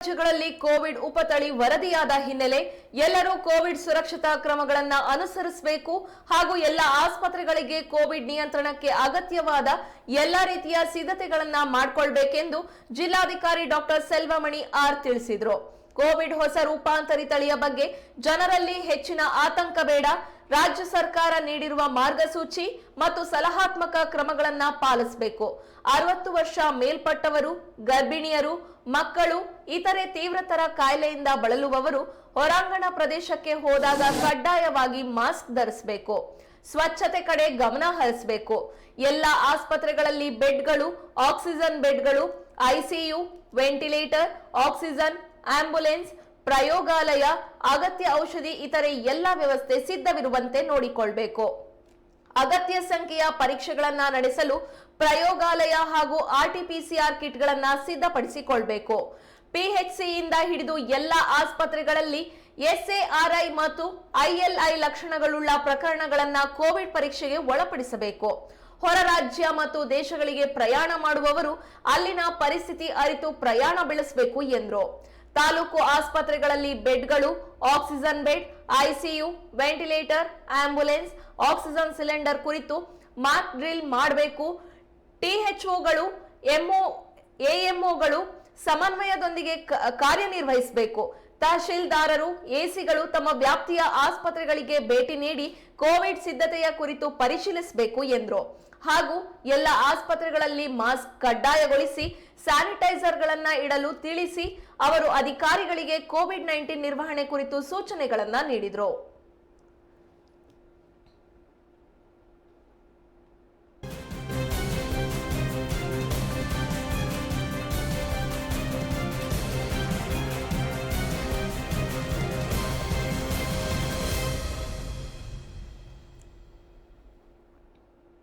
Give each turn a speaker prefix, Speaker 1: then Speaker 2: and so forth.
Speaker 1: ರಾಜ್ಯಗಳಲ್ಲಿ ಕೋವಿಡ್ ಉಪತಳಿ ವರದಿಯಾದ ಹಿನ್ನೆಲೆ ಎಲ್ಲರೂ ಕೋವಿಡ್ ಸುರಕ್ಷತಾ ಕ್ರಮಗಳನ್ನು ಅನುಸರಿಸಬೇಕು ಹಾಗೂ ಎಲ್ಲ ಆಸ್ಪತ್ರೆಗಳಿಗೆ ಕೋವಿಡ್ ನಿಯಂತ್ರಣಕ್ಕೆ ಅಗತ್ಯವಾದ ಎಲ್ಲ ರೀತಿಯ ಸಿದ್ಧತೆಗಳನ್ನ ಮಾಡಿಕೊಳ್ಬೇಕೆಂದು ಜಿಲ್ಲಾಧಿಕಾರಿ ಡಾಕ್ಟರ್ ಸೆಲ್ವಮಣಿ ಆರ್ ತಿಳಿಸಿದರು. ಕೋವಿಡ್ ಹೊಸ ರೂಪಾಂತರಿ ತಳಿಯ ಬಗ್ಗೆ ಜನರಲ್ಲಿ ಹೆಚ್ಚಿನ ಆತಂಕ ಬೇಡ. ರಾಜ್ಯ ಸರ್ಕಾರ ನೀಡಿರುವ ಮಾರ್ಗಸೂಚಿ ಮತ್ತು ಸಲಹಾತ್ಮಕ ಕ್ರಮಗಳನ್ನ ಪಾಲಿಸಬೇಕು. ಅರವತ್ತು ವರ್ಷ ಮೇಲ್ಪಟ್ಟವರು, ಗರ್ಭಿಣಿಯರು, ಮಕ್ಕಳು, ಇತರೆ ತೀವ್ರತರ ಕಾಯಿಲೆಯಿಂದ ಬಳಲುವವರು ಹೊರಾಂಗಣ ಪ್ರದೇಶಕ್ಕೆ ಹೋದಾಗ ಕಡ್ಡಾಯವಾಗಿ ಮಾಸ್ಕ್ ಧರಿಸಬೇಕು. ಸ್ವಚ್ಛತೆ ಕಡೆ ಗಮನ ಹರಿಸಬೇಕು. ಎಲ್ಲ ಆಸ್ಪತ್ರೆಗಳಲ್ಲಿ ಬೆಡ್ಗಳು, ಆಕ್ಸಿಜನ್ ಬೆಡ್ಗಳು, ಐಸಿಯು, ವೆಂಟಿಲೇಟರ್, ಆಕ್ಸಿಜನ್ ಆಂಬ್ಯುಲೆನ್ಸ್ ಪ್ರಯೋಗಾಲಯ, ಅಗತ್ಯ ಔಷಧಿ, ಇತರೆ ಎಲ್ಲ ವ್ಯವಸ್ಥೆ ಸಿದ್ಧವಿರುವಂತೆ ನೋಡಿಕೊಳ್ಬೇಕು. ಅಗತ್ಯ ಸಂಖ್ಯೆಯ ಪರೀಕ್ಷೆಗಳನ್ನ ನಡೆಸಲು ಪ್ರಯೋಗಾಲಯ ಹಾಗೂ ಆರ್ಟಿಪಿಸಿಆರ್ ಕಿಟ್ಗಳನ್ನ ಸಿದ್ಧಪಡಿಸಿಕೊಳ್ಬೇಕು. ಪಿಎಚ್ಸಿಯಿಂದ ಹಿಡಿದು ಎಲ್ಲ ಆಸ್ಪತ್ರೆಗಳಲ್ಲಿ ಎಸ್ಎಆರ್ಐ ಮತ್ತು ಐಎಲ್ಐ ಲಕ್ಷಣಗಳುಳ್ಳ ಪ್ರಕರಣಗಳನ್ನ ಕೋವಿಡ್ ಪರೀಕ್ಷೆಗೆ ಒಳಪಡಿಸಬೇಕು. ಹೊರ ರಾಜ್ಯ ಮತ್ತು ದೇಶಗಳಿಗೆ ಪ್ರಯಾಣ ಮಾಡುವವರು ಅಲ್ಲಿನ ಪರಿಸ್ಥಿತಿ ಅರಿತು ಪ್ರಯಾಣ ಬೆಳೆಸಬೇಕು ಎಂದ್ರು. ತಾಲೂಕು ಆಸ್ಪತ್ರೆಗಳಲ್ಲಿ ಬೆಡ್ಗಳು, oxygen bed, ICU, ventilator ambulance oxygen cylinder ಕುರಿತು ಮಾರ್ಕ್ ಡ್ರಿಲ್ ಮಾಡಬೇಕು. ಟಿಎಚ್ಒಗಳು ಎಂಒ ಎಎಂಒಗಳು ಸಮನ್ವಯದೊಂದಿಗೆ ಕಾರ್ಯನಿರ್ವಹಿಸಬೇಕು. ತಹಶೀಲ್ದಾರರು, ಎಸಿಗಳು ತಮ್ಮ ವ್ಯಾಪ್ತಿಯ ಆಸ್ಪತ್ರೆಗಳಿಗೆ ಭೇಟಿ ನೀಡಿ ಕೋವಿಡ್ ಸಿದ್ಧತೆಯ ಕುರಿತು ಪರಿಶೀಲಿಸಬೇಕು ಎಂದರು. ಹಾಗೂ ಎಲ್ಲ ಆಸ್ಪತ್ರೆಗಳಲ್ಲಿ ಮಾಸ್ಕ್ ಕಡ್ಡಾಯಗೊಳಿಸಿ, ಸ್ಯಾನಿಟೈಸರ್ಗಳನ್ನ ಇಡಲು ತಿಳಿಸಿ, ಅವರು ಅಧಿಕಾರಿಗಳಿಗೆ ಕೋವಿಡ್ ನೈನ್ಟೀನ್ ನಿರ್ವಹಣೆ ಕುರಿತು ಸೂಚನೆಗಳನ್ನ ನೀಡಿದರು.